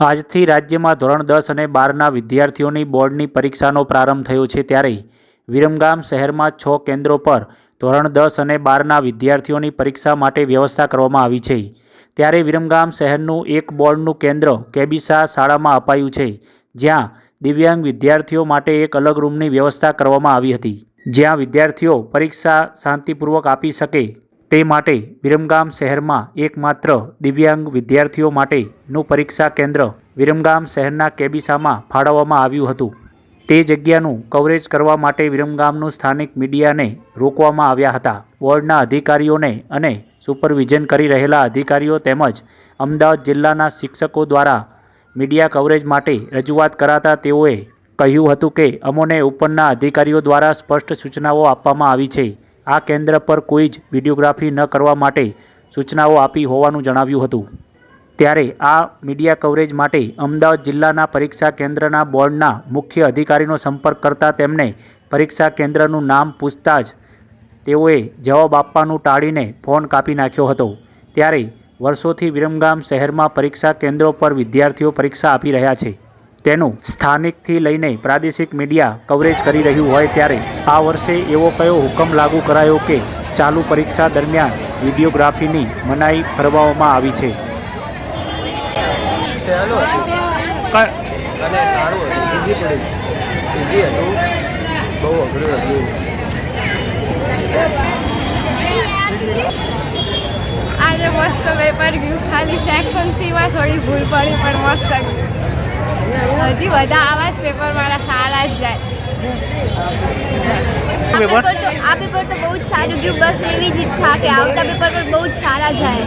આજથી રાજ્યમાં ધોરણ દસ અને બારના વિદ્યાર્થીઓની બોર્ડની પરીક્ષાનો પ્રારંભ થયો છે ત્યારે વિરમગામ શહેરમાં છ કેન્દ્રો પર ધોરણ દસ અને બારના વિદ્યાર્થીઓની પરીક્ષા માટે વ્યવસ્થા કરવામાં આવી છે. ત્યારે વિરમગામ શહેરનું એક બોર્ડનું કેન્દ્ર કેબીસા શાળામાં અપાયું છે, જ્યાં દિવ્યાંગ વિદ્યાર્થીઓ માટે એક અલગ રૂમની વ્યવસ્થા કરવામાં આવી હતી, જ્યાં વિદ્યાર્થીઓ પરીક્ષા શાંતિપૂર્વક આપી શકે તે માટે વિરમગામ શહેરમાં એકમાત્ર દિવ્યાંગ વિદ્યાર્થીઓ માટેનું પરીક્ષા કેન્દ્ર વિરમગામ શહેરના કેબિસામાં ફાળવવામાં આવ્યું હતું. તે જગ્યાનું કવરેજ કરવા માટે વિરમગામનું સ્થાનિક મીડિયાને રોકવામાં આવ્યા હતા. બોર્ડના અધિકારીઓને અને સુપરવિઝન કરી રહેલા અધિકારીઓ તેમજ અમદાવાદ જિલ્લાના શિક્ષકો દ્વારા મીડિયા કવરેજ માટે રજૂઆત કરાતા તેઓએ કહ્યું હતું કે અમોને ઉપરના અધિકારીઓ દ્વારા સ્પષ્ટ સૂચનાઓ આપવામાં આવી છે. આ કેન્દ્ર પર કોઈ જ વિડીયોગ્રાફી ન કરવા માટે સૂચનાઓ આપી હોવાનું જણાવ્યું હતું. ત્યારે આ મીડિયા કવરેજ માટે અમદાવાદ જિલ્લાના પરીક્ષા કેન્દ્રના બોર્ડના મુખ્ય અધિકારીનો સંપર્ક કરતા તેમને પરીક્ષા કેન્દ્રનું નામ પૂછતા જ તેઓએ જવાબ આપવાનું ટાળીને ફોન કાપી નાખ્યો હતો. ત્યારે વર્ષોથી વિરમગામ શહેરમાં પરીક્ષા કેન્દ્રો પર વિદ્યાર્થીઓ પરીક્ષા આપી રહ્યા છે. તેનું સ્થાનિકથી લઈને પ્રાદેશિક મીડિયા કવરેજ કરી રહ્યું હોય ત્યારે આ વર્ષે એવો કયો હુકમ લાગુ કરાયો કે ચાલુ પરીક્ષા દરમિયાન વિડીયોગ્રાફીની મનાઈ ફરમાવવામાં આવી છે? અને સારું ઇઝી પડ્યું ઇઝી હતું. બહુ અઘરું હતું. આજે મસ્ત પેપર ગયું. ખાલી સેક્શન સીમાં થોડી ભૂલ પડી પણ મસ્ત ગયું. હજી બધા આવા જ પેપર મારા સારા જ જાય. આ પેપર તો આ પેપર તો બહુ જ સારું ગયું. બસ એવી જ ઈચ્છા કે આવતા પેપર પર બહુ જ સારા જાય.